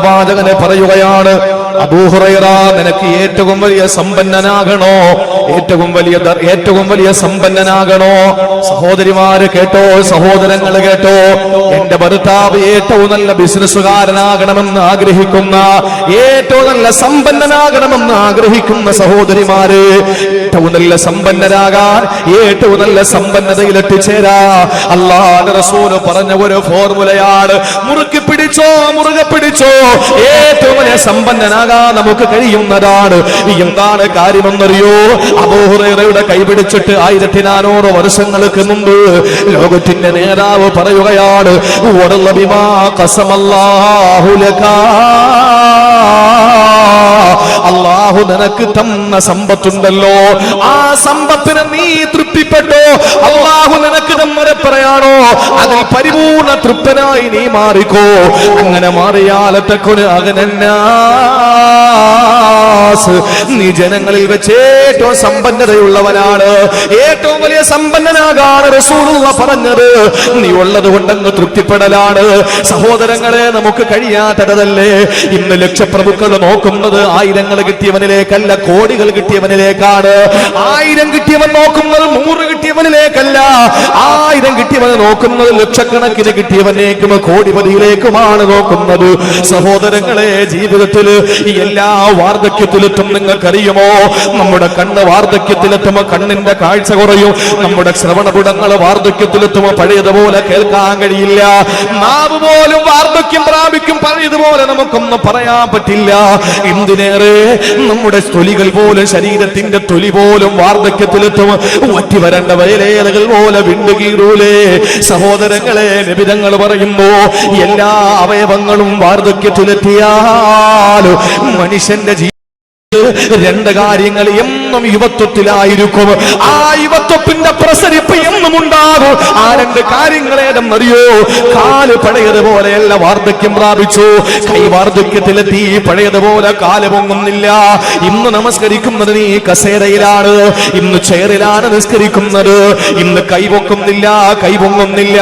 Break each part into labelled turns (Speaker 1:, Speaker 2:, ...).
Speaker 1: പ്രവാചകനെ പറയുകയാണ്. അബൂഹുറൈറ നിനക്ക് ഏറ്റവും വലിയ സമ്പന്നനാകണോ? ഏറ്റവും വലിയ ഏറ്റവും വലിയ സമ്പന്നനാകണോ? സഹോദരിമാര് കേട്ടോ സഹോദരങ്ങൾ കേട്ടോ എന്റെ ഭർത്താവ് ഏറ്റവും നല്ല ബിസിനസ്സുകാരനാകണമെന്ന് ആഗ്രഹിക്കുന്ന ഏറ്റവും നല്ല സമ്പന്നനാകണമെന്ന് ആഗ്രഹിക്കുന്ന സഹോദരിമാര് ഏറ്റവും നല്ല സമ്പന്നരാകാൻ ഏറ്റവും നല്ല സമ്പന്നതയിൽ എത്തിച്ചേരാ അള്ളാഹ് റസൂൽ പറഞ്ഞ ഒരു ഫോർമുലയാണ് മുറുക്കി പിടിച്ചോ മുറുകെ പിടിച്ചോ ഏറ്റവും വലിയ സമ്പന്നനാകാൻ നമുക്ക് കഴിയുന്നതാണ് എന്താണ് കാര്യമെന്നറിയോ അബോഹുറയുടെ കൈപിടിച്ചിട്ട് ആയിരത്തി നാനൂറ് വർഷങ്ങൾക്ക് മുമ്പ് ലോകത്തിന്റെ നേതാവ് പറയുകയാണ് "വറല്ല ബിമാ ഖസമല്ലാഹു ലകാ." അള്ളാഹു നിനക്ക് തന്ന സമ്പത്തുണ്ടല്ലോ. ആ സമ്പത്തിന് നീ തൃപ്തിപ്പെട്ടോ? അള്ളാഹു നിനക്ക് തമ്മരെ പറയാണോ? അതിൽ പരിപൂർണ തൃപ്തനായി നീ മാറിക്കോ. അങ്ങനെ മാറിയാലത്തെക്കൊരു അകനന്നാസ് നീ ജനങ്ങളിൽ വെച്ച് ഏറ്റവും സമ്പന്നതയുള്ളവനാണ്. ഏറ്റവും വലിയ സമ്പന്നനാകാണ് റസൂലുള്ള പറഞ്ഞത്. നീ ഉള്ളത് കൊണ്ടങ്ങ് തൃപ്തിപ്പെടലാണ്. സഹോദരങ്ങളെ നമുക്ക് കഴിയാത്തതല്ലേ? ഇന്ന് ലക്ഷപ്രഭുക്കൾ നോക്കുന്നത് ആയിരങ്ങൾ കിട്ടിയവനിലേക്കല്ല കോടികൾ കിട്ടിയവനിലേക്കാണ്. ആയിരം കിട്ടിയവൻ നോക്കുന്നത് നൂറ് കിട്ടിയവനിലേക്കല്ല. ആയിരം കിട്ടിയവനെ നോക്കുന്നത് ലക്ഷക്കണക്കിന് കിട്ടിയവനേക്കും കോടിപതിയിലേക്കുമാണ് നോക്കുന്നത്. സഹോദരങ്ങളെ ജീവിതത്തിൽ എല്ലാ വാർദ്ധക്യത്തിലെത്തും നിങ്ങൾക്കറിയുമോ? നമ്മുടെ കണ്ണ് വാർദ്ധക്യത്തിലെത്തുമ്പോ കണ്ണിന്റെ കാഴ്ച കുറയും. നമ്മുടെ ശ്രവണപുടങ്ങൾ വാർദ്ധക്യത്തിലെത്തുമ്പോ പഴയതുപോലെ കേൾക്കാൻ കഴിയില്ല. നാവ് പോലും വാർദ്ധക്യം പ്രാപിക്കും പഴയതുപോലെ നമുക്കൊന്നും പറയാൻ പറ്റില്ല. എന്തിനേറെ? നമ്മുടെ തൊലികൾ പോലും ശരീരത്തിന്റെ തൊലി പോലും വാർദ്ധക്യത്തിലെത്തും. ഒറ്റി വരേണ്ട വയലേലകൾ പോലെ വിണ്ടുകീറൂലേ സഹോദരങ്ങളെ നിബിതങ്ങൾ പറയുമ്പോ എല്ലാ അവയവങ്ങളും വാർദ്ധക്യത്തിലെത്തിയാലോ മനുഷ്യന്റെ ജീ രണ്ട് കാര്യങ്ങൾ എന്നും യുവത്വത്തിലായിരിക്കും. ആ യുവത്വത്തിന്റെ പ്രസരിപ്പ് എന്നും ഉണ്ടാകും. ആ രണ്ട് കാര്യങ്ങൾ ഏതെന്നറിയോ കാൽ പഴയതുപോലെയല്ല വാർദ്ധക്യം പ്രാപിച്ചു. കൈ വാർദ്ധക്യത്തിലെത്തി പഴയതുപോലെ കാൽ പൊങ്ങുന്നില്ല. ഇന്ന് നമസ്കരിക്കുന്നത് നീ കസേരയിലാണ്. ഇന്ന് ചെയറിലാണ് നിസ്കരിക്കുന്നത്. ഇന്ന് കൈ പൊക്കുന്നില്ല കൈ പൊങ്ങുന്നില്ല.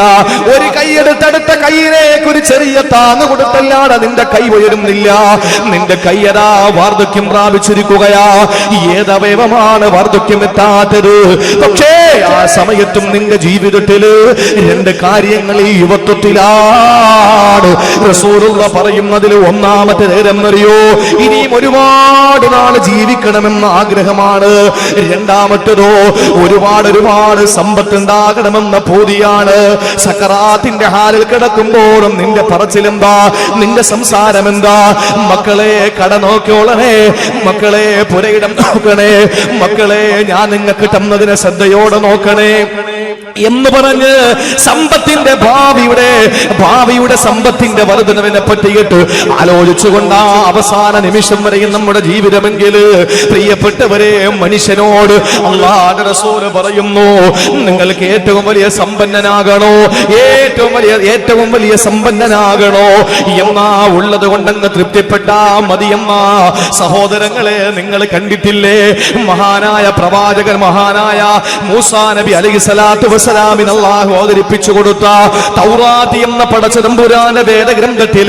Speaker 1: ഒരു കൈയെടുത്തടുത്ത കൈയിലേക്ക് ഒരു ചെറിയ താങ്ങ് കൊടുത്തല്ലാതെ നിന്റെ കൈ ഉയരുന്നില്ല. നിന്റെ കൈയതാ വാർദ്ധക്യം പ്രാപിച്ചിരിക്കുകയാ ഏതവയവമാണ് വാർദ്ധക്യം എത്താത്തത് പക്ഷേ ആ സമയത്തും നിന്റെ ജീവിതത്തിൽ രണ്ട് കാര്യങ്ങൾ ഈ യുവത്വത്തിലാണ്. റസൂലുള്ള പറയുന്നതിൽ ഒന്നാമത്തെ നേരം അറിയോ ഇനിയും ഒരുപാട് നാൾ ജീവിക്കണമെന്ന ആഗ്രഹമാണ്. രണ്ടാമത്തേതോ ഒരുപാട് ഒരുപാട് സമ്പത്ത് ഉണ്ടാകണമെന്ന പൂതിയാണ്. സക്കറാത്തിന്റെ ഹാലിൽ കിടക്കുമ്പോഴും നിന്റെ പറച്ചിലെന്താ? നിന്റെ സംസാരം എന്താ മക്കളെ കട നോക്കിയോളണേ മക്കളെ പുരയിടം നോക്കണേ. മക്കളെ ഞാൻ നിങ്ങൾക്ക് തന്നതിനെ ശ്രദ്ധയോടെ നോക്കണേ. എന്ന് പറഞ്ഞ് സമ്പത്തിന്റെ ഭാവിയുടെ ഭാവിയുടെ സമ്പത്തിന്റെ വർധനവിനെ പറ്റിയിട്ട് ആലോചിച്ചുകൊണ്ടാ അവസാന നിമിഷം വരെയും നമ്മുടെ ജീവിതമെങ്കിൽ പ്രിയപ്പെട്ടവരെ മനുഷ്യനോട് റസൂൽ പറയുന്നു നിങ്ങൾക്ക് ഏറ്റവും വലിയ സമ്പന്നനാകണോ? ഏറ്റവും വലിയ ഏറ്റവും വലിയ സമ്പന്നനാകണോ? എന്നാ ഉള്ളത് കൊണ്ടെന്ന് തൃപ്തിപ്പെട്ടാ മതിയമ്മ സഹോദരങ്ങളെ നിങ്ങൾ കണ്ടിട്ടില്ലേ? മഹാനായ പ്രവാചകൻ മഹാനായ മൂസാ നബി അലൈഹി സ്വലാത്തു വസ്സലാമിന് അള്ളാഹു അവതരിപ്പിച്ചു കൊടുത്ത തൗറാത്തി എന്ന പടച്ചതമ്പുരാന്റെ വേദഗ്രന്ഥത്തിൽ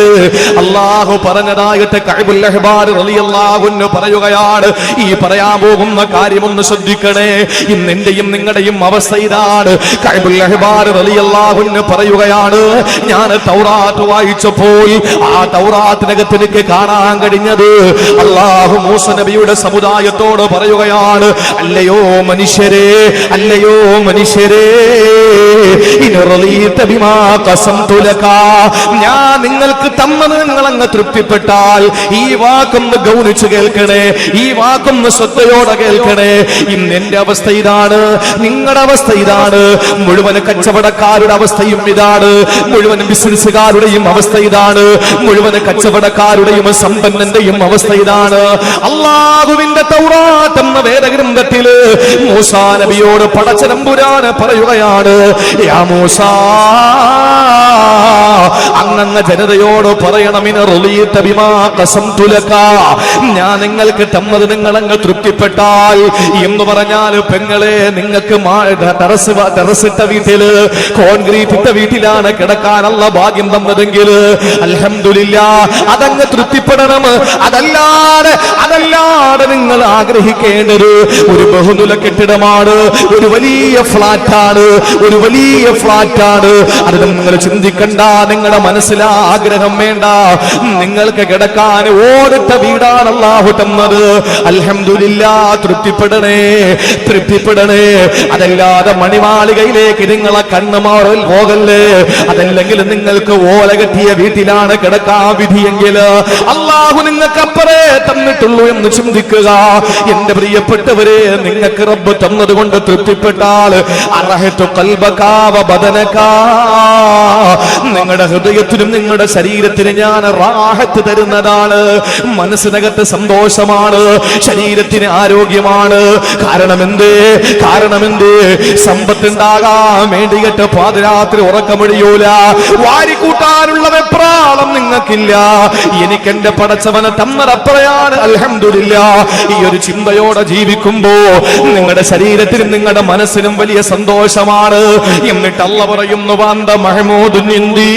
Speaker 1: അള്ളാഹു പറഞ്ഞതായിട്ട് കഅബുൽ അഹ്ബാർ റളിയല്ലാഹു അൻഹു പറയുകയാണ്. ഈ പറയാൻ പോകുന്ന കാര്യമൊന്ന് ശ്രദ്ധിക്കണേ. ഇന്ന് എന്റെയും നിങ്ങളുടെയും അവസ്ഥ ഇതാണ്. കഅബുൽ അഹ്ബാർ റളിയല്ലാഹു അൻഹു പറയുകയാണ് ഞാൻ തൗറാത്ത് വായിച്ചപ്പോൾ ആ തൗറാത്തിനകത്ത് എനിക്ക് കാണാൻ കഴിഞ്ഞത് അള്ളാഹു മൂസ നബിയുടെ സമുദായത്തോട് പറയുകയാണ് അല്ലയോ മനുഷ്യരെ അല്ലയോ മനുഷ്യരെ ഞാൻ നിങ്ങൾക്ക് തന്നത് നിങ്ങൾ അങ്ങ് തൃപ്തിപ്പെട്ടാൽ ഈ വാക്കൊന്ന് ഗൗനിച്ചു കേൾക്കണേ ഈ വാക്കൊന്ന് ശ്രദ്ധയോടെ കേൾക്കണേ. ഇന്ന് എന്റെ അവസ്ഥ ഇതാണ് നിങ്ങളുടെ അവസ്ഥ ഇതാണ് മുഴുവൻ കച്ചവടക്കാരുടെ അവസ്ഥയും ഇതാണ് മുഴുവൻ ബിസിനസ്സുകാരുടെയും അവസ്ഥ ഇതാണ് മുഴുവൻ കച്ചവടക്കാരുടെയും സമ്പന്നന്റെയും അവസ്ഥ ഇതാണ്. അള്ളാഹുവിന്റെ തൗറാത്ത് എന്ന വേദഗ്രന്ഥത്തിൽ മൂസാ നബിയോട് പടച്ചനമ്പുരാന് പറയുകയാണ് യാ അങ്ങങ്ങ ജനതയോട് പറയണമിന് റളിയത ബിമാ ഖസംതു ഞാൻ നിങ്ങൾക്ക് തന്നത് നിങ്ങൾ അങ്ങ് തൃപ്തിപ്പെട്ടാൽ. എന്ന് പറഞ്ഞാൽ പെങ്ങളെ നിങ്ങൾക്ക് ടെറസിട്ട വീട്ടിൽ കോൺക്രീറ്റ് ഇട്ട വീട്ടിലാണ് കിടക്കാനുള്ള ഭാഗ്യം തന്നതെങ്കിൽ അലഹമില്ല അതങ്ങ് തൃപ്തിപ്പെടണം. അതല്ലാതെ അതല്ലാതെ നിങ്ങൾ ആഗ്രഹിക്കേണ്ടത് ഒരു ബഹുനില കെട്ടിടമാണ് ഒരു വലിയ ഫ്ലാറ്റാണ് ഒരു വലിയ ഫ്ലാറ്റാണ്. അത് നിങ്ങൾ ചിന്തിക്കണ്ട നിങ്ങളുടെ മനസ്സിൽ ആഗ്രഹം വേണ്ട. നിങ്ങൾക്ക് കിടക്കാൻ ഓടിട്ട വീടാണ് അല്ലാഹു തന്നത്. അൽഹംദുലില്ല തൃപ്തിപ്പെടണേ തൃപ്തിപ്പെടണേ. അതല്ലാതെ മണിമാളികയിലേക്ക് നിങ്ങളെ കണ്ണ് മാറൽ പോകല്ലേ? അതല്ലെങ്കിൽ നിങ്ങൾക്ക് ഓല കെട്ടിയ വീട്ടിലാണ് കിടക്കാൻ വിധിയെങ്കിൽ അള്ളാഹു നിങ്ങൾക്ക് അപ്പറേ തന്നിട്ടുള്ളൂ എന്ന് ചിന്തിക്കുക. എന്റെ പ്രിയപ്പെട്ടവരെ നിങ്ങൾക്ക് റബ്ബ് തന്നത് കൊണ്ട് തൃപ്തിപ്പെട്ടാൽ അർഹത്തു കൽബകാവ ബദനകാ. നിങ്ങളുടെ ഹൃദയത്തിനും നിങ്ങളുടെ ശരീരത്തിന് ഞാൻ റാഹത്ത് തരുന്നതാണ്. മനസ്സിനകത്ത് സന്തോഷമാണ്. ശരീരത്തിന് ആരോഗ്യമാണ്. കാരണം എന്തേ കാരണം എന്തേ സമ്പത്തുണ്ടാകാൻ വേണ്ടിയിട്ട് പാതിരാത്രി ഉറക്കമൊഴിയൂല. വാരിക്കൂട്ടാനുള്ള വെപ്രാളം നിങ്ങൾക്കില്ല. എനിക്ക് എന്റെ പടച്ചവനെ തന്നതപ്പറയാണ് അലഹമില്ല ഈ ഒരു ചിന്തയോടെ ജീവിക്കുമ്പോ നിങ്ങളുടെ ശരീരത്തിനും നിങ്ങളുടെ മനസ്സിനും വലിയ സന്തോഷമാണ്. എന്നിട്ട് പറയുന്നു വാന്ത മഹമൂദ് നിന്ദി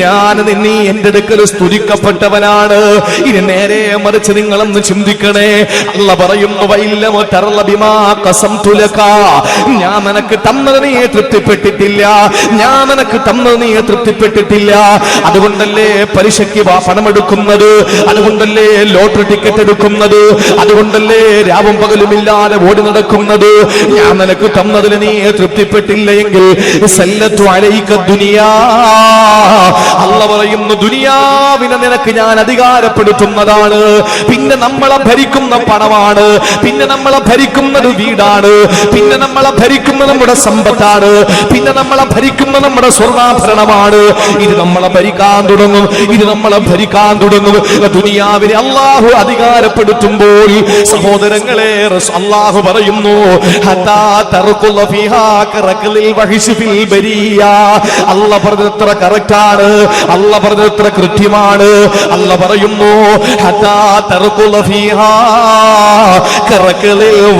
Speaker 1: ഞാൻ നിന്നെ എന്റെ അടുക്കൽ സ്തുതിക്കപ്പെട്ടവനാണ്. ഇനി നേരെ മറിച്ച് നിങ്ങളൊന്ന് ചിന്തിക്കണേ. അല്ല പറയുന്നു തുലക ഞാൻ നിനക്ക് തന്നത് തൃപ്തിപ്പെട്ടിട്ടില്ല. ഞാൻ നിനക്ക് തന്നത് തൃപ്തിപ്പെട്ടിട്ടില്ല. അതുകൊണ്ടല്ലേ പലിശയ്ക്ക് പണം പണമെടുക്കുന്നത്? അതുകൊണ്ടല്ലേ ലോട്ടറി ടിക്കറ്റ് എടുക്കുന്നത്? അതുകൊണ്ടല്ലേ രാവും പകലുമില്ലാതെ ഓടി നടക്കുന്നത്? ഞാൻ നിനക്ക് തന്നതിൽ നീ തൃപ്തിപ്പെട്ടില്ല എങ്കിൽ അലൈക ദുനിയാ. അല്ല പറയുന്നു ദുനിയാവിനെ നിനക്ക് ഞാൻ അധികാരപ്പെടുത്തുന്നതാണ്. പിന്നെ നമ്മളെ ഭരിക്കുന്ന പണമാണ്. പിന്നെ നമ്മളെ ഭരിക്കുന്നത് വീടാണ്. പിന്നെ നമ്മളെ ഭരിക്കുന്നത് നമ്മുടെ സമ്പത്താണ്. പിന്നെ നമ്മളെ ഭരിക്കുന്നത് നമ്മുടെ സ്വർണാഭരണമാണ്. ഇത് നമ്മളെ ഭരിക്കാൻ തുടങ്ങും. ഇത് നമ്മളെ ഭരിക്കാൻ തുടങ്ങും. ദുനിയാവിനെ അള്ളാഹു അധികാരപ്പെടുത്തുമ്പോൾ സഹോദരങ്ങളെ അള്ളാഹു പറയുന്നു. അല്ല പറഞ്ഞത്ര കറക്റ്റാണ് അല്ല പറഞ്ഞത്ര കൃത്യമാണ് അല്ല പറയുന്നു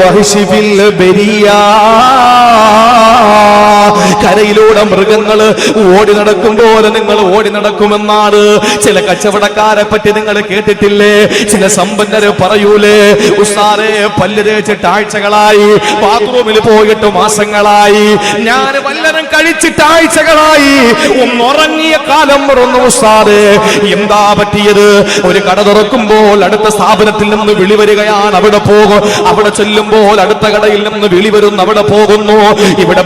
Speaker 1: വഹിശു ഫിൽ ബരിയ. കരയിലൂടെ മൃഗങ്ങൾ ഓടി നടക്കും പോലെ നിങ്ങൾ ഓടി നടക്കുമെന്നാണ്. ചില കച്ചവടക്കാരെ പറ്റി നിങ്ങൾ കേട്ടിട്ടില്ലേ? ചില സമ്പന്നര് പറയൂലേ? ഉസ്താറെ പല്ല് തേച്ചിട്ട് ആഴ്ചകളായി ബാത്റൂമിൽ പോയിട്ട് മാസങ്ങളായി ഞാൻ വല്ലരം കഴിച്ചിട്ട് ആഴ്ചകളായി ഒന്നുറങ്ങിയ കാലം മറന്നു ഉസ്താദെ. എന്താ പറ്റിയത്? ഒരു കട തുറക്കുമ്പോൾ അടുത്ത സ്ഥാപനത്തിൽ നിന്ന് വിളി വരികയാണ് അവിടെ പോകും. അവിടെ ചെല്ലുമ്പോൾ അടുത്ത കടയിൽ നിന്ന് വിളി വരുന്നു അവിടെ പോകുന്നു. ഇവിടെ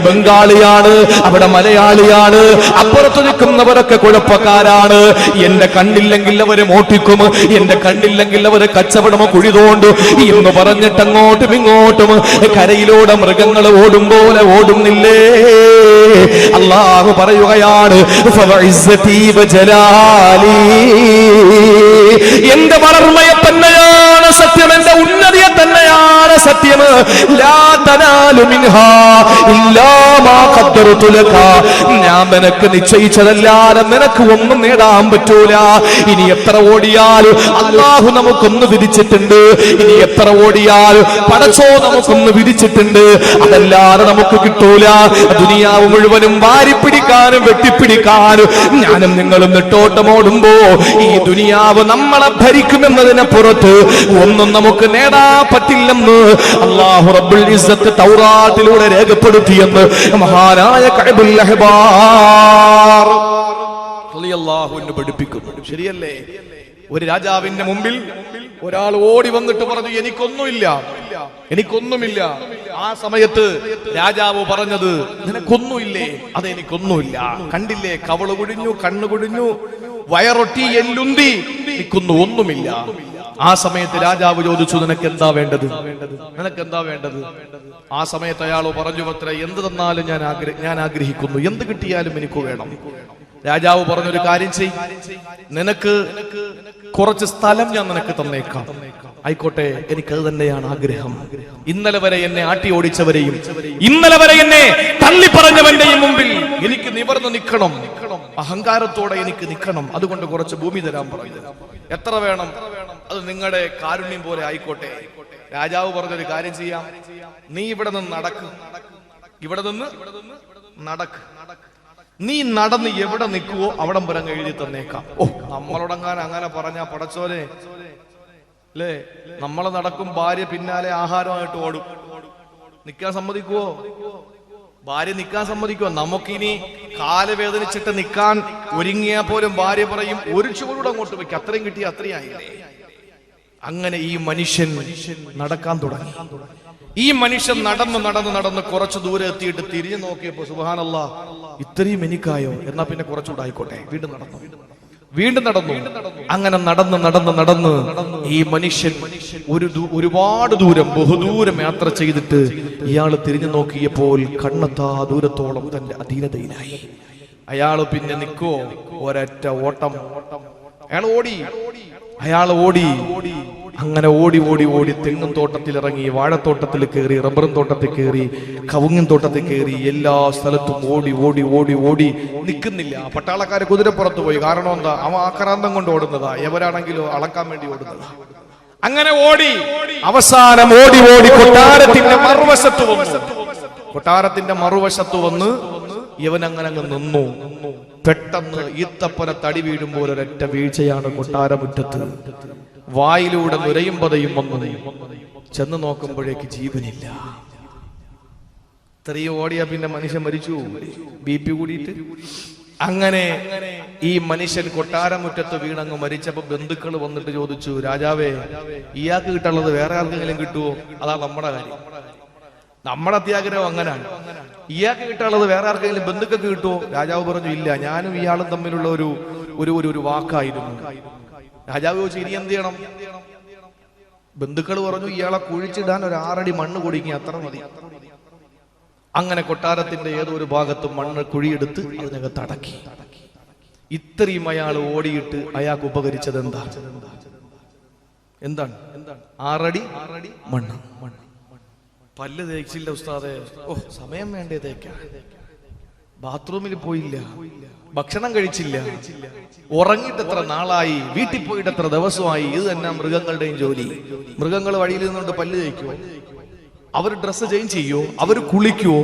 Speaker 1: ബംഗാളിയാണ് അവിടെ മലയാളിയാണ്. അപ്പുറത്ത് നിൽക്കുന്നവരൊക്കെ കുഴപ്പക്കാരാണ്. എന്റെ കണ്ണില്ലെങ്കിൽ അവർ മോട്ടിക്കും എന്റെ കണ്ണില്ലെങ്കിൽ അവർ കച്ചവടമോ കുഴിതോണ്ട്. എന്ന് പറഞ്ഞിട്ട് അങ്ങോട്ടും ഇങ്ങോട്ടും കരയിലൂടെ മൃഗങ്ങൾ ഓടും പോലെ ഓടുന്നില്ലേ? അള്ളാഹു പറയുകയാണ്. എന്റെ വളർമയെ തന്നെയാണ് സത്യം എന്റെ ഉന്നതിയെ തന്നെയാണ് സത്യം. ഞാൻ നിനക്ക് നിശ്ചയിച്ചതല്ലാതെ നിനക്ക് ഒന്നും നേടാൻ പറ്റൂല. ഇനി എത്ര ഓടിയാലും അള്ളാഹു നമുക്കൊന്ന് വിധിച്ചിട്ടുണ്ട്. ഇനി എത്ര ഓടിയാലും പടച്ചോ നമുക്കൊന്ന് വിധിച്ചിട്ടുണ്ട്. അതല്ലാതെ നമുക്ക് കിട്ടൂല. ദുനിയാവ് മുഴുവനും വാരിപ്പിടിക്കാനും വെട്ടിപ്പിടിക്കാനും ഞാനും നിങ്ങളും നെട്ടോട്ടമോടുമ്പോ ഈ ദുനിയാവ് നമ്മളെ ഭരിക്കുമെന്നതിനെ പുറത്ത് ഒന്നും നമുക്ക് നേടാൻ പറ്റില്ലെന്ന് അള്ളാഹു റബ്ബുൽ ഇസ്സത്ത് തൗറാത്തിലൂടെ രേഖപ്പെടുത്തിയെന്ന് മഹാനായ കഅബുൽ പഠിപ്പിക്കുന്നു. ശരിയല്ലേ? ഒരു രാജാവിന്റെ മുമ്പിൽ ഒരാൾ ഓടി വന്നിട്ട് പറഞ്ഞു എനിക്കൊന്നുമില്ല എനിക്കൊന്നുമില്ല. ആ സമയത്ത് രാജാവ് പറഞ്ഞത് നിനക്കൊന്നുമില്ലേ? അതെനിക്കൊന്നുമില്ല കണ്ടില്ലേ? കവൾ കുഴിഞ്ഞു കണ്ണു കുഴിഞ്ഞു വയറൊട്ടി എല്ലുന്തി എനിക്കൊന്നും ഒന്നുമില്ല. ആ സമയത്ത് രാജാവ് ചോദിച്ചു നിനക്ക് എന്താ വേണ്ടത്? നിനക്ക് എന്താ വേണ്ടത്? ആ സമയത്ത് അയാൾ പറഞ്ഞു പത്ര എന്ത് തന്നാലും ഞാൻ ഞാൻ ആഗ്രഹിക്കുന്നു. എന്ത് കിട്ടിയാലും എനിക്ക് വേണം. രാജാവ് പറഞ്ഞൊരു കാര്യം ചെയ്. നിനക്ക് കുറച്ച് സ്ഥലം ഞാൻ നിനക്ക് തന്നേക്കാം. ആയിക്കോട്ടെ എനിക്ക് അത് തന്നെയാണ് ആഗ്രഹം. ഇന്നലെ വരെ എന്നെ ആട്ടി ഓടിച്ചവരെയും ഇന്നലെ വരെ എന്നെ തള്ളി പറഞ്ഞവന്റെയും മുമ്പിൽ എനിക്ക് നിവർന്ന് നിൽക്കണം. അഹങ്കാരത്തോടെ എനിക്ക് നിൽക്കണം. അതുകൊണ്ട് കുറച്ച് ഭൂമി തരാൻ പറയുന്നത് എത്ര വേണം? അത് നിങ്ങളുടെ കാരുണ്യം പോലെ ആയിക്കോട്ടെ. രാജാവ് പറഞ്ഞൊരു കാര്യം ചെയ്യാം. നീ ഇവിടെ നിന്ന് നടക്ക്. ഇവിടെ നിന്ന് നടക്ക്. നീ നടന്ന് എവിടെ നിൽക്കുവോ അവിടം വരെ എഴുതി തന്നേക്കാം. ഓ നമ്മളോടങ്ങാൻ അങ്ങനെ പറഞ്ഞ പടച്ചോലെ അല്ലേ നമ്മൾ നടക്കും ഭാര്യ പിന്നാലെ ആഹാരമായിട്ട് ഓടും. നിൽക്കാൻ സമ്മതിക്കുവോ? ഭാര്യ നിൽക്കാൻ സമ്മതിക്കുവോ? നമുക്കിനി കാലവേദനിച്ചിട്ട് നിൽക്കാൻ ഒരുങ്ങിയാൽ പോലും ഭാര്യ പറയും ഒരു ചുവടൂടെ അങ്ങോട്ട് വെക്കും അത്രയും കിട്ടി അത്രയും ആയില്ലേ? അങ്ങനെ ഈ മനുഷ്യൻ നടക്കാൻ തുടങ്ങി. ഈ മനുഷ്യൻ നടന്ന് നടന്ന് നടന്ന് കുറച്ച് ദൂരെ എത്തിയിട്ട് തിരിഞ്ഞു നോക്കിയപ്പോ സുബാനല്ല ഇത്രയും എനിക്കായോ? എന്നാ പിന്നെ കുറച്ചുകൂടെ ആയിക്കോട്ടെ. വീണ്ടും നടന്നു. വീണ്ടും നടന്നു. അങ്ങനെ നടന്ന് നടന്ന് നടന്ന് ഈ മനുഷ്യൻ ഒരു ഒരുപാട് ദൂരം ബഹുദൂരം യാത്ര ചെയ്തിട്ട് ഇയാൾ തിരിഞ്ഞു നോക്കിയപ്പോൾ കണ്ണത്താ ദൂരത്തോളം തന്റെ അധീനതയിലായി. അയാൾ പിന്നെ നിൽക്കോ ഒരൊറ്റ ഓട്ടം. അയാൾ ഓടി. അയാൾ ഓടി. അങ്ങനെ ഓടി ഓടി ഓടി തെങ്ങും തോട്ടത്തിൽ ഇറങ്ങി വാഴത്തോട്ടത്തിൽ കയറി റബ്ബറും തോട്ടത്തിൽ കയറി കവുങ്ങും തോട്ടത്തിൽ കയറി എല്ലാ സ്ഥലത്തും ഓടി ഓടി ഓടി ഓടി നിൽക്കുന്നില്ല. പട്ടാളക്കാരെ കുതിരപ്പുറത്ത് പോയി. കാരണം എന്താ? അവ ആക്രാന്തം കൊണ്ട് ഓടുന്നതാ. എവരാണെങ്കിലും അളക്കാൻ വേണ്ടി ഓടുന്നതാ. അങ്ങനെ ഓടി. അവസാനം ഓടി ഓടി. കൊട്ടാരത്തിന്റെ മറുവശത്ത് വന്നു. കൊട്ടാരത്തിന്റെ മറുവശത്ത് വന്ന് ഇവൻ അങ്ങനെ അങ്ങ് നിന്നു. പെട്ടെന്ന് ഈത്തപ്പന തടി വീഴുമ്പോൾ ഒരൊറ്റ വീഴ്ചയാണ് കൊട്ടാരമുറ്റത്ത്. വായിലൂടെ നുരയും പതയും വന്നു. ചെന്ന് നോക്കുമ്പോഴേക്ക് ജീവനില്ല. ഇത്രയും ഓടിയാ പിന്നെ മനുഷ്യൻ മരിച്ചു. ബി പി കൂടിയിട്ട്. അങ്ങനെ ഈ മനുഷ്യൻ കൊട്ടാരമുറ്റത്ത് വീണങ്ങ് മരിച്ചപ്പോ ബന്ധുക്കൾ വന്നിട്ട് ചോദിച്ചു രാജാവേ ഇയാൾക്ക് കിട്ടുള്ളത് വേറെ ആർക്കെങ്കിലും കിട്ടുമോ അതാ നമ്മുടെ കാര്യം. നമ്മുടെ അത്യാഗ്രഹം അങ്ങനെയാണ് ഇയാൾക്ക് കിട്ടാനുള്ളത് വേറെ ആർക്കെങ്കിലും ബന്ധുക്കൾക്ക് കിട്ടുമോ? രാജാവ് പറഞ്ഞു ഇല്ല ഞാനും ഇയാളും തമ്മിലുള്ള ഒരു ഒരു ഒരു വാക്കായിരുന്നു. രാജാവ് ചോദിച്ചു ഇനി എന്ത് ചെയ്യണം? ബന്ധുക്കൾ പറഞ്ഞു ഇയാളെ കുഴിച്ചിടാൻ ഒരു ആറടി മണ്ണ് കുടിക്കുക അത്ര മതി. അങ്ങനെ കൊട്ടാരത്തിന്റെ ഏതോ ഒരു ഭാഗത്തും മണ്ണ് കുഴിയെടുത്ത് അതിനകത്ത് അടക്കി. ഇത്രയും അയാൾ ഓടിയിട്ട് അയാൾക്ക് ഉപകരിച്ചത് എന്താ? എന്താണ്? എന്താണ് ആറടി മണ്ണ് മണ്ണ്. പല്ല് തേച്ചില്ല ഉസ്താദെ. ഓ സമയം വേണ്ടേ തേക്കാൻ. ബാത്റൂമിൽ പോയില്ല. ഭക്ഷണം കഴിച്ചില്ല. ഉറങ്ങിട്ട് എത്ര നാളായി. വീട്ടിൽ പോയിട്ട് എത്ര ദിവസമായി. ഇത് തന്നെ മൃഗങ്ങളുടെയും ജോലി. മൃഗങ്ങൾ വഴിയിൽ നിന്നുകൊണ്ട് പല്ല് തേക്കുമോ അവർ ഡ്രസ്സ് ചേഞ്ച് ചെയ്യോ? അവർ കുളിക്കുവോ?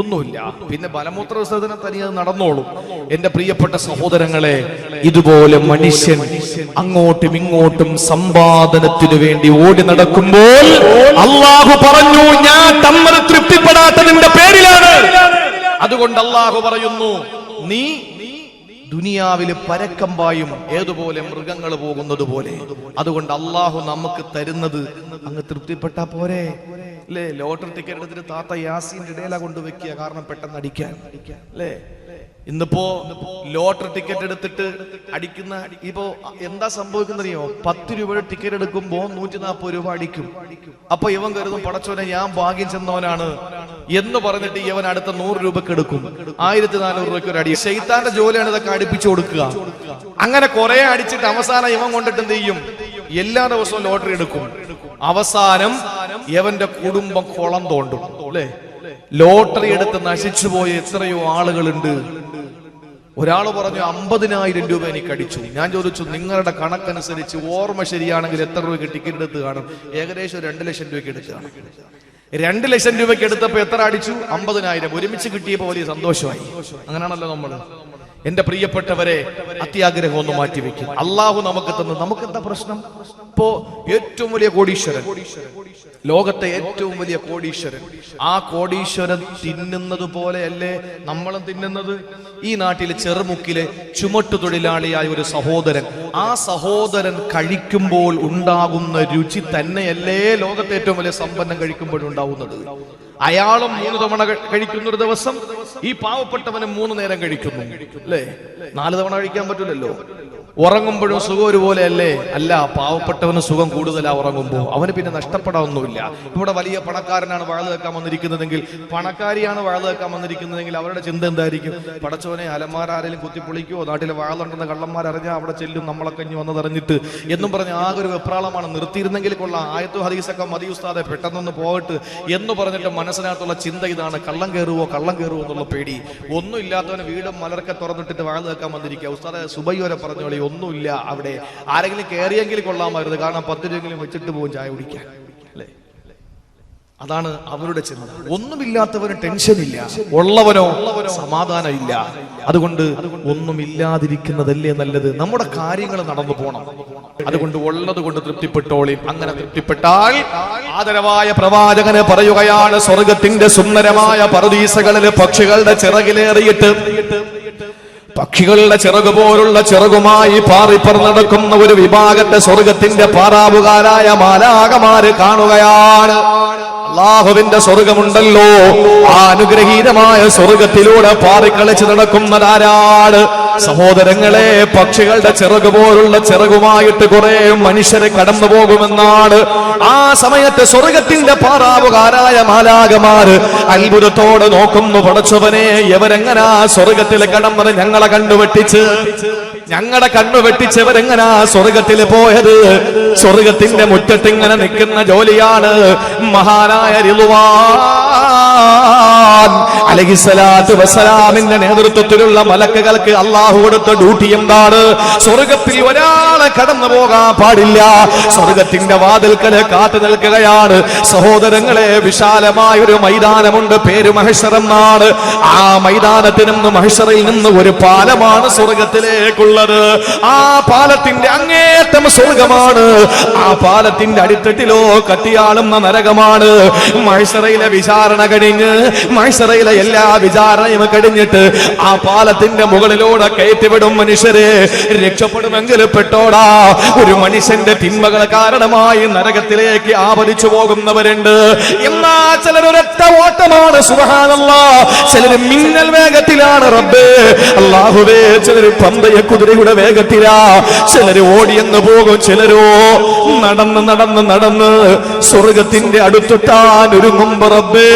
Speaker 1: ഒന്നുമില്ല. പിന്നെ ബലമൂത്ര വിസർജനം തനിയെ നടന്നോളും. എന്റെ പ്രിയപ്പെട്ട സഹോദരങ്ങളെ ഇതുപോലെ മനുഷ്യൻ അങ്ങോട്ടും ഇങ്ങോട്ടും സമ്പാദനത്തിനു വേണ്ടി ഓടി നടക്കുമ്പോൾ അള്ളാഹു പറഞ്ഞു ഞാൻ തമ്മൽ തൃപ്തിപ്പെടാത്തതിന്റെ പേരിലാണ്. അതുകൊണ്ട് അള്ളാഹു പറയുന്നു നീ ദുനിയാവിൽ പരക്കമ്പായും ഏതുപോലെ മൃഗങ്ങൾ പോകുന്നത് പോലെ. അതുകൊണ്ട് അള്ളാഹു നമുക്ക് തരുന്നത് അങ്ങ് തൃപ്തിപ്പെട്ടാ പോരെ. അല്ലേ? ലോട്ടറി ടിക്കറ്റ് എടുത്തിട്ട് താത്ത യാസിന്റെ ഇടയില കൊണ്ടുവെക്കുക. കാരണം പെട്ടെന്ന് അടിക്കാൻ. അല്ലേ? ഇന്നിപ്പോ ലോട്ടറി ടിക്കറ്റ് എടുത്തിട്ട് അടിക്കുന്ന ഇപ്പോ എന്താ സംഭവിക്കുന്നറിയോ? പത്ത് രൂപയുടെ ടിക്കറ്റ് എടുക്കുമ്പോ നൂറ്റി നാൽപ്പത് രൂപ അടിക്കും. അപ്പൊ ഇവൻ കരുതും പടച്ചോനെ ഞാൻ ഭാഗ്യം ചെന്നവനാണ്. എന്ന് പറഞ്ഞിട്ട് ഇവൻ അടുത്ത നൂറ് രൂപക്ക് എടുക്കും. ആയിരത്തി നാനൂറ് രൂപയ്ക്ക് ഒരു അടി. ശൈത്താന്റെ ജോലിയാണ് ഇതൊക്കെ അടുപ്പിച്ചു കൊടുക്കുക. അങ്ങനെ കുറെ അടിച്ചിട്ട് അവസാനം ഇവൻ കൊണ്ടിട്ട് എന്ത് ചെയ്യും? എല്ലാ ദിവസവും ലോട്ടറി എടുക്കും. അവസാനം യവന്റെ കുടുംബം കുളം തോണ്ടും അല്ലേ? ലോട്ടറി എടുത്ത് നശിച്ചു പോയ എത്രയോ ആളുകളുണ്ട്. ഒരാൾ പറഞ്ഞു അമ്പതിനായിരം രൂപ എനിക്ക് അടിച്ചു. ഞാൻ ചോദിച്ചു നിങ്ങളുടെ കണക്കനുസരിച്ച് ഓർമ്മ ശരിയാണെങ്കിൽ എത്ര രൂപയ്ക്ക് ടിക്കറ്റ് എടുത്ത് കാണും? ഏകദേശം രണ്ട് ലക്ഷം രൂപയ്ക്ക് എടുത്ത് കാണും. രണ്ട് ലക്ഷം രൂപയ്ക്ക് എടുത്തപ്പോ എത്ര അടിച്ചു? അമ്പതിനായിരം. ഒരുമിച്ച് കിട്ടിയപ്പോ വലിയ സന്തോഷമായി. അങ്ങനെയാണല്ലോ നമ്മൾ എന്റെ പ്രിയപ്പെട്ടവരെ അത്യാഗ്രഹം ഒന്ന് മാറ്റിവെക്കും. അള്ളാഹു നമുക്ക് തന്നു. നമുക്ക് എന്താ പ്രശ്നം? ഇപ്പോ ഏറ്റവും വലിയ കോടീശ്വരൻ. ലോകത്തെ ഏറ്റവും വലിയ കോടീശ്വരൻ. ആ കോടീശ്വരൻ തിന്നുന്നത് പോലെയല്ലേ നമ്മളും തിന്നുന്നത്? ഈ നാട്ടിലെ ചെറുമുക്കിലെ ചുമട്ടു തൊഴിലാളിയായ ഒരു സഹോദരൻ. ആ സഹോദരൻ കഴിക്കുമ്പോൾ ഉണ്ടാകുന്ന രുചി തന്നെയല്ലേ ലോകത്തെ ഏറ്റവും വലിയ സമ്പന്നം കഴിക്കുമ്പോഴുണ്ടാവുന്നത്? അയാളും മൂന്ന് തവണ കഴിക്കുന്ന ഒരു ദിവസം ഈ പാവപ്പെട്ടവന് മൂന്ന് നേരം കഴിക്കുന്നു. അല്ലേ? നാല് തവണ കഴിക്കാൻ പറ്റില്ലല്ലോ. ഉറങ്ങുമ്പോഴും സുഖം ഒരുപോലെ അല്ലേ അല്ല പാവപ്പെട്ടവന് സുഖം കൂടുതലാ ഉറങ്ങുമ്പോൾ അവന് പിന്നെ നഷ്ടപ്പെടാനൊന്നുമില്ല. ഇവിടെ വലിയ പണക്കാരനാണ് വാഴ വെക്കാൻ വന്നിരിക്കുന്നതെങ്കിൽ പണക്കാരിയാണ് വാഴ വെക്കാൻ വന്നിരിക്കുന്നതെങ്കിൽ അവരുടെ ചിന്ത എന്തായിരിക്കും? പടച്ചോനെ അലമാരാരെങ്കിലും കുത്തിപ്പൊളിക്കോ നാട്ടിലെ വാളുണ്ടെന്ന് കള്ളന്മാർ അറിഞ്ഞാൽ അവിടെ ചെല്ലും നമ്മളൊക്കെ ഇനി വന്നതറിഞ്ഞിട്ട്. എന്നും പറഞ്ഞ് ആകെ ഒരു വെപ്രാളമാണ്. നിർത്തിയിരുന്നെങ്കിൽ കൊള്ളാം. ആയത്തു ഹദീസൊക്കെ മതി ഉസ്താദെ പെട്ടെന്നൊന്ന് പോകട്ട് എന്ന് പറഞ്ഞിട്ട് മനസ്സിനകത്തുള്ള ചിന്ത ഇതാണ്. കള്ളം കയറുവോ കള്ളം കയറുവോ എന്നുള്ള പേടി. ഒന്നും ഇല്ലാത്തവന് വീടും മലർക്കെ തുറന്നിട്ടിട്ട് വാഴ വെക്കാൻ വന്നിരിക്കുക. ഉസ്താദെ സുബൈയോരെ പറഞ്ഞോളി. ഒന്നുമില്ല അവിടെ. ആരെങ്കിലും കയറിയെങ്കിൽ കൊള്ളാമായിരുന്നു. കാരണം പത്ത് രൂപയെങ്കിലും വെച്ചിട്ട് പോകും ചായ കുടിക്കാൻ. അല്ലേ? അതാണ് അവരുടെ ചിന്ത. ഒന്നുമില്ലാത്തവന് ഇല്ല ഉള്ളവനോ സമാധാനം ഇല്ല അതുകൊണ്ട് ഒന്നുമില്ലാതിരിക്കുന്നതല്ലേ നല്ലത്? നമ്മുടെ കാര്യങ്ങൾ നടന്നു പോണം. അതുകൊണ്ട് ഉള്ളത് കൊണ്ട് തൃപ്തിപ്പെട്ടോളി. അങ്ങനെ തൃപ്തിപ്പെട്ടാൽ ആദരവായ പ്രവാചകന് പറയുകയാണ് സ്വർഗത്തിന്റെ സുന്ദരമായ പറുദീസകളിൽ പക്ഷികളുടെ ചിറകിലേറിയിട്ട് പക്ഷികളുടെ ചിറക് പോലുള്ള ചിറകുമായി പാറിപ്പർ നടക്കുന്ന ഒരു വിഭാഗത്തെ സ്വർഗത്തിന്റെ പാറാവുകാരായ മാലാകമാര് കാണുകയാണ്. അള്ളാഹുവിന്റെ സ്വർഗമുണ്ടല്ലോ. ആ അനുഗ്രഹീതമായ സ്വർഗത്തിലൂടെ പാറിക്കളിച്ച് നടക്കുന്നതാരാണ് സഹോദരങ്ങളെ പക്ഷികളുടെ ചിറക് പോലുള്ള ചിറകുമായിട്ട് കുറെ മനുഷ്യരെ കടന്നു പോകുമെന്നാണ്. ആ സമയത്ത് സ്വർഗത്തിന്റെ പാറാവുകാരായ മാലാകമാര് അത്ഭുതത്തോടെ നോക്കുന്നു പടച്ചവനെ എവരെങ്ങനാ സ്വർഗത്തിലെ കടന്നത് ഞങ്ങളെ കണ്ടുവെട്ടിച്ച്? ഞങ്ങളുടെ കണ്ണ് വെട്ടിച്ചവരെങ്ങനാ സ്വർഗത്തിൽ പോയത്? സ്വർഗത്തിന്റെ മുറ്റത്ത് ഇങ്ങനെ നിൽക്കുന്ന ജോലിയാണ് മഹാനായ അലഹിസലാത്തു വസലാമിന്റെ നേതൃത്വത്തിലുള്ള മലക്കുകൾക്ക് അള്ളാഹു കൊടുത്ത ഡ്യൂട്ടി എന്താണ്? സ്വർഗത്തിൽ ഒരാളെ കടന്നു പോകാൻ പാടില്ല. സ്വർഗത്തിന്റെ വാതിൽക്കൽ കാത്തു നിൽക്കുകയാണ്. സഹോദരങ്ങളെ വിശാലമായ ഒരു മൈതാനമുണ്ട്. പേര് മഹേശ്വരെന്നാണ് ആ മൈതാനത്തിൽ നിന്ന് മഹേശ്വറിൽ നിന്ന് ഒരു പാലമാണ് സ്വർഗത്തിലേക്കുള്ളത് ആ പാലത്തിന്റെ അങ്ങേറ്റം സ്വർഗമാണ്. ആ പാലത്തിന്റെ അടിത്തട്ടിലോ കത്തിയാളുന്ന നരകമാണ്. മൈസറയിലെ വിചാരണ കഴിഞ്ഞ് മൈസറയിലെ എല്ലാ വിചാരണയും കഴിഞ്ഞിട്ട് ആ പാലത്തിന്റെ മുകളിലൂടെ കയറ്റിവിടും മനുഷ്യരെ. രക്ഷപ്പെടുമെങ്കിൽ പെട്ടോടാ. ഒരു മനുഷ്യന്റെ തിന്മകൾ കാരണമായി നരകത്തിലേക്ക് ആപതിച്ചു പോകുന്നവരുണ്ട്. എന്നാ ചിലർ ഒരൊറ്റ ഓട്ടമാണ്. സുഹാനല്ല ചിലർ മിന്നൽ വേഗത്തിലാണ് റബ്ബേ. അള്ളാഹുവേ ചിലർ പന്തയ കുതിരയുടെ വേഗത്തിലാ. ചിലര് ഓടിയെന്ന് പോകും ചിലരോ നടന്ന് നടന്ന് നടന്ന് സ്വർഗത്തിന്റെ അടുത്തെത്താൻ ഒരുങ്ങുമ്പോ റബ്ബേ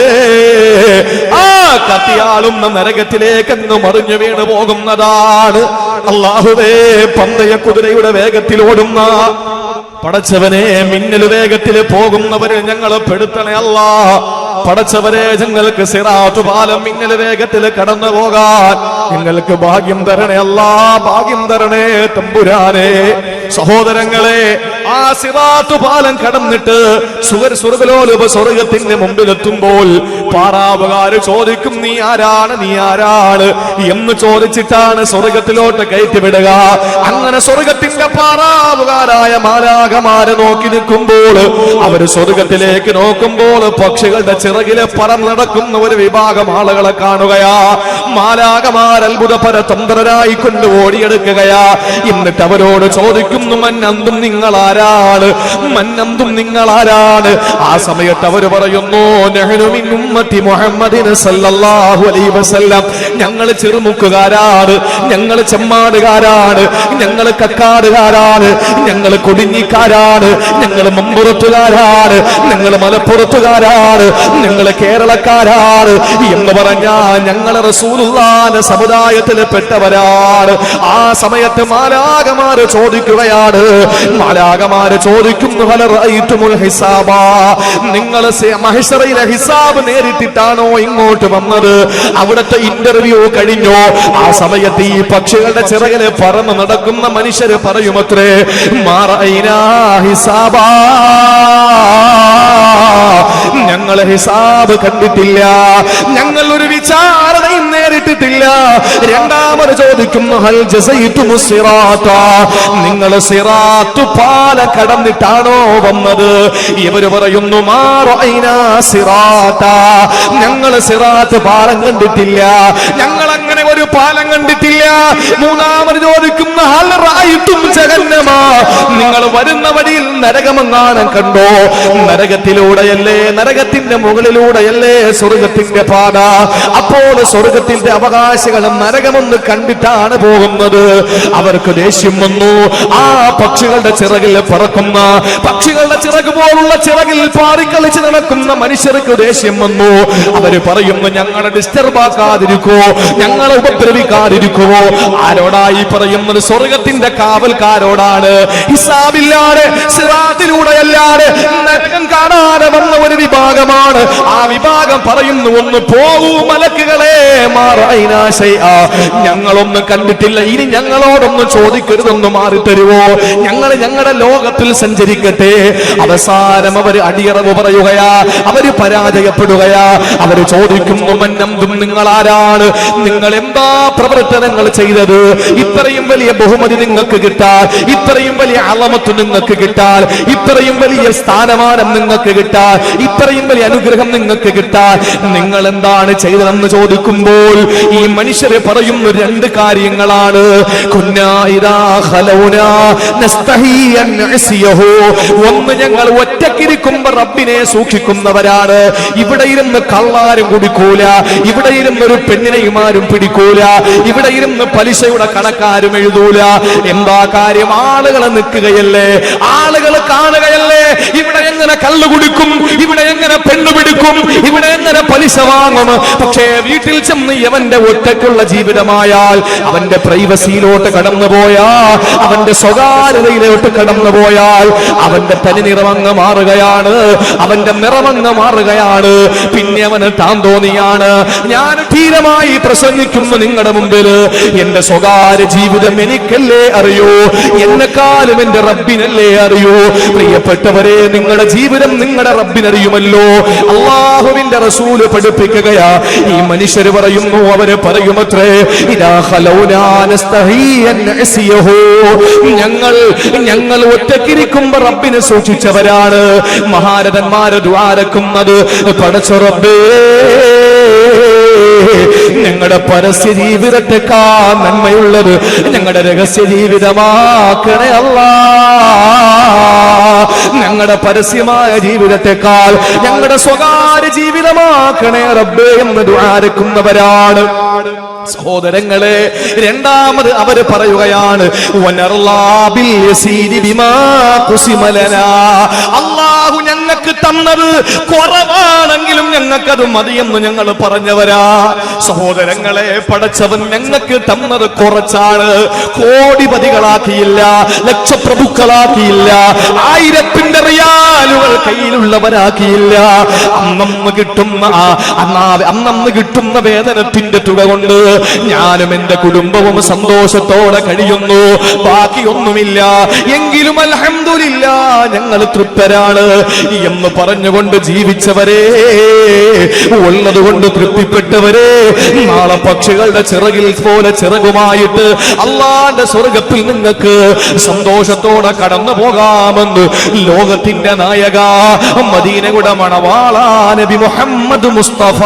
Speaker 1: ആ കത്തിയാളുന്ന നരകത്തിലേക്കെന്ന് മറിഞ്ഞു വീണ് പോകുന്നതാണ് അള്ളാഹുവേ പന്തയ കുതിരയുടെ വേഗത്തിൽ ഓടുന്ന. പടച്ചവനെ മിന്നൽ വേഗത്തിൽ പോകുന്നവരെ ഞങ്ങൾ പെടുത്തണേ അല്ല. പടച്ചവരെ ഞങ്ങൾക്ക് സിറാത്തു പാലം ഇങ്ങനെ വേഗത്തിൽ കടന്നു പോകാൻ. നിങ്ങൾക്ക് ഭാഗ്യം തരണേ അല്ലാ ഭാഗ്യം തരണേ തമ്പുരാനെ. സഹോദരങ്ങളെ ആ സിറാത്തു പാലം കടന്നിട്ട് സുവർ സ്വർഗലോലുപ സ്വർഗത്തിന്റെ മുമ്പിലെത്തുമ്പോൾ പാറാവുകാര് ചോദിക്കും നീ ആരാണ്? നീ ആരാണ്? എന്ന് ചോദിച്ചിട്ടാണ് സ്വർഗത്തിലോട്ട് കയറ്റിവിടുക. അങ്ങനെ സ്വർഗത്തിന്റെ പാറാവുകാരായ മാലാകമാരെ നോക്കി നിൽക്കുമ്പോൾ അവർ സ്വർഗത്തിലേക്ക് നോക്കുമ്പോൾ പക്ഷികളുടെ ചിറകിലെ പറം നടക്കുന്ന ഒരു വിഭാഗം ആളുകളെ കാണുകയാ. മാലാകമാർ അത്ഭുതപര തന്ത്രരായി കൊണ്ട് ഓടിയെടുക്കുകയാ. എന്നിട്ട് അവരോട് ചോദിക്കുന്നു മന്നന്തും നിങ്ങൾ ആരാണ്? മന്നന്തും നിങ്ങൾ ആരാണ് ആ സമയത്ത് അവർ പറയുന്നു "നഹ്നു മിൻ ഉമ്മത്തി സല്ലല്ലാഹു അലൈഹി വസല്ലം ഞങ്ങൾ ചെറുമുക്കുകാരാണ്. ഞങ്ങൾ ചെമ്മാടുകാരാണ്. ഞങ്ങൾ കക്കാടുകാരാണ്. ഞങ്ങൾ കൊടിഞ്ഞിക്കാരാണ് ഞങ്ങൾ മമ്പുറത്തുകാരാണ്. ഞങ്ങൾ മലപ്പുറത്തുകാരാണ്. ഞങ്ങൾ കേരളക്കാരാണ് എന്ന് പറഞ്ഞാൽ ഞങ്ങൾ റസൂലുള്ളാന്റെ സമുദായത്തിൽ പെട്ടവരാണ്. ആ സമയത്ത് മാലാകമാര് ചോദിക്കുകയാണ്. മാലാകമാര് ചോദിക്കുന്നു "ഹല റഅയ്തുമുൽ ഹിസാബാ? നിങ്ങൾ മഹിഷറയിലെ ഹിസാബ് നേരിട്ടിട്ടാണോ ഇങ്ങോട്ട് വന്നത്? അവിടുത്തെ ഇന്റർവ്യൂ കഴിഞ്ഞോ ആ സമയത്ത് ഈ പക്ഷികളുടെ ചിറകിൽ പറന്ന് നടക്കുന്ന മനുഷ്യര് പറയുമത്രേ മാറൈനാ ഹിസാബാ ഞങ്ങൾ ഹിസാബ് കണ്ടിട്ടില്ല. ഞങ്ങൾ ഒരു വിചാരണയും നേരിട്ടിട്ടില്ല. രണ്ടാമത് ചോദിക്കുന്നു നിങ്ങൾ സിറാത്തു പാല കടന്നിട്ടാണോ വന്നത്? ഇവർ പറയുന്നു മാറോ സിറാത്ത. ഞങ്ങൾ സിറാത്ത് പാലം കണ്ടിട്ടില്ല. ഞങ്ങൾ അങ്ങനെ ഒരു പാലം കണ്ടിട്ടില്ല. മൂന്നാമത് ചോദിക്കുന്ന ഹൽ ജഹന്നമാ? നിങ്ങൾ വരുന്ന വഴിയിൽ നരകമെങ്ങാനും കണ്ടോ? നരകത്തിലൂടെയല്ലേ നരകത്തിന്റെ മുകളിലൂടെയല്ലേ സ്വർഗത്തിന്റെ പാത? അപ്പോൾ സ്വർഗത്തിന്റെ അവകാശികൾ നരകമൊന്ന് കണ്ടിട്ടാണ് പോകുന്നത്. അവർക്ക് ദേഷ്യം വന്നു. ആ പക്ഷികളുടെ ചിറകിൽ പറക്കുന്ന പക്ഷികളുടെ ചിറക് പോലുള്ള ചിറകിൽ പാറിക്കളിച്ച് നടക്കുന്ന മനുഷ്യർക്ക് ദേഷ്യം വന്നു. അവർ പറയുന്നു ഞങ്ങളെ ഡിസ്റ്റർബ് ആക്കാതിരിക്കോ. ഞങ്ങളെ ഉപദ്രവിക്കാതിരിക്കുമോ? ആരോടായി പറയുന്നത് സ്വർഗത്തിന്റെ കാവൽക്കാരോടാണ്. ഹിസാബില്ലാതെ സിറാത്തിലൂടെയല്ലാതെ നരകം കാണാതെ വന്ന ഒരു വിഭാഗമാണ്. ആ വിഭാഗം പറയുന്നു ഒന്ന് പോകൂ മലക്കുകളെ ഞങ്ങളൊന്നും കണ്ടിട്ടില്ല. ഇനി ഞങ്ങളോടൊന്നും ചോദിക്കരുതൊന്ന് മാറി തരുവോ ഞങ്ങൾ ഞങ്ങളുടെ ലോകത്തിൽ സഞ്ചരിക്കട്ടെ. അവസാനം അവർ അടിയറവ് പറയുകയാ അവർ പരാജയപ്പെടുകയാ. അവർ ചോദിക്കുന്നു മന്നം നിങ്ങൾ ആരാണ് നിങ്ങൾ എന്താ പ്രവർത്തനങ്ങൾ ചെയ്തത്? ഇത്രയും വലിയ ബഹുമതി നിങ്ങൾക്ക് കിട്ടാൻ ഇത്രയും വലിയ അളമത്ത് നിങ്ങൾക്ക് കിട്ടാൻ ഇത്രയും വലിയ സ്ഥാനമാനം നിങ്ങൾക്ക് കിട്ടാൻ ഇത്രയും വലിയ അനുഗ്രഹം നിങ്ങൾക്ക് കിട്ടാൻ. നിങ്ങൾ എന്താണ് ചെയ്തതെന്ന് ചോദിക്കുമ്പോൾ ഈ മനുഷ്യരെ പറയുന്ന രണ്ട് കാര്യങ്ങളാണ്. ഒന്ന് ഞങ്ങൾ ഒറ്റക്കിരിക്കുമ്പോ റബ്ബിനെ സൂക്ഷിക്കുന്നവരാണ്. ഇവിടെ ഇരുന്ന് കള്ളാരും കുടിക്കൂല. ഇവിടെ ഇരുന്ന് ഒരു പെണ്ണിനെയും ആരും പിടിക്കൂല. ഇവിടെ ഇരുന്ന് പലിശയുടെ കണക്കാരും എഴുതൂല. എന്താ കാര്യം? ആളുകളെ നിൽക്കുകയല്ലേ? ആളുകൾ കാണുകയല്ലേ? ഇവിടെ എങ്ങനെ കല്ല് കുടിക്കും? ഇവിടെ എങ്ങനെ പെണ്ണു പിടിക്കും? ഇവിടെ എങ്ങനെ പലിശ വാങ്ങും? പക്ഷേ വീട്ടിൽ ചെന്ന് അവന്റെ ഒറ്റയ്ക്കുള്ള ജീവിതമായാൽ അവന്റെ പ്രൈവസിയിലോട്ട് കടന്നു പോയാൽ അവന്റെ സ്വകാര്യതയിലോട്ട് കടന്നു പോയാൽ അവന്റെ തനി നിറമങ്ങ് മാറുകയാണ്. അവന്റെ നിറമങ്ങ് മാറുകയാണ്. പിന്നെ അവന് താൻ തോന്നിയാണ്. ഞാൻ ധീരമായി പ്രസംഗിക്കുന്നു നിങ്ങളുടെ മുമ്പിൽ എന്റെ സ്വകാര്യ ജീവിതം എനിക്കല്ലേ അറിയൂ? എന്നെക്കാലും എന്റെ റബ്ബിനല്ലേ അറിയൂ? പ്രിയപ്പെട്ടവരെ നിങ്ങളുടെ ജീവിതം നിങ്ങളുടെ റബ്ബിനറിയുമല്ലോ. അള്ളാഹുവിന്റെ റസൂൽ പഠിപ്പിക്കുകയാ. ഈ മനുഷ്യർ പറയുന്നു അവർ പറയുമത്രേ ഞങ്ങൾ ഞങ്ങൾ ഒറ്റക്കിരിക്കുമ്പോ റബ്ബിനെ സൂക്ഷിച്ചവരാണ്. മഹാരഥന്മാരെ ദ്വാരക്കുന്നത് പടച്ച റബ്ബേ? ഞങ്ങളുടെ പരസ്യ ജീവിതത്തെക്കാ നന്മയുള്ളത് ഞങ്ങളുടെ രഹസ്യ ജീവിതമാക്കണേ അല്ല. ഞങ്ങളുടെ പരസ്യമായ ജീവിതത്തെക്കാൾ ഞങ്ങളുടെ സ്വകാര്യ ജീവിതമാക്കണേ റബ്ബേ എന്ന് ദ്വാരക്കുന്നവരാണ് സഹോദരങ്ങളെ രണ്ടാമത് അവർ പറയുകയാണ്. അള്ളാഹു ഞങ്ങൾക്ക് തന്നത് കുറവാണെങ്കിലും ഞങ്ങൾക്കത് മതിയെന്ന് ഞങ്ങൾ പറഞ്ഞവരാ. സഹോദരങ്ങളെ പടച്ചവൻ ഞങ്ങൾക്ക് തന്നത് കുറച്ചാണ്. കോടിപതികളാക്കിയില്ല ലക്ഷപ്രഭുക്കളാക്കിയില്ല ആയിരത്തിന്റെ റിയാലുകൾ കയ്യിലുള്ളവരാക്കിയില്ല. അന്നന്ന് കിട്ടുന്ന അന്നന്ന് കിട്ടുന്ന വേതനത്തിന്റെ തുക കൊണ്ട് ഞാനും എന്റെ കുടുംബവും സന്തോഷത്തോടെ കഴിയുന്നു. ബാക്കിയൊന്നുമില്ല. എങ്കിലും അലഹമില്ല ഞങ്ങൾ തൃപ്തരാണ്. എന്ന് പറഞ്ഞുകൊണ്ട് ജീവിച്ചവരെ ഉള്ളത് കൊണ്ട് തൃപ്തിപ്പെട്ടവരെ നാളെ പക്ഷികളുടെ ചിറകിൽ പോലെ ചിറകുമായിട്ട് അള്ളാന്റെ സ്വർഗത്തിൽ നിങ്ങൾക്ക് സന്തോഷത്തോടെ കടന്നു പോകാമെന്ന് ലോകത്തിന്റെ നായക മദീനയുടെ മണവാളാ നബി മുഹമ്മദ് മുസ്തഫ.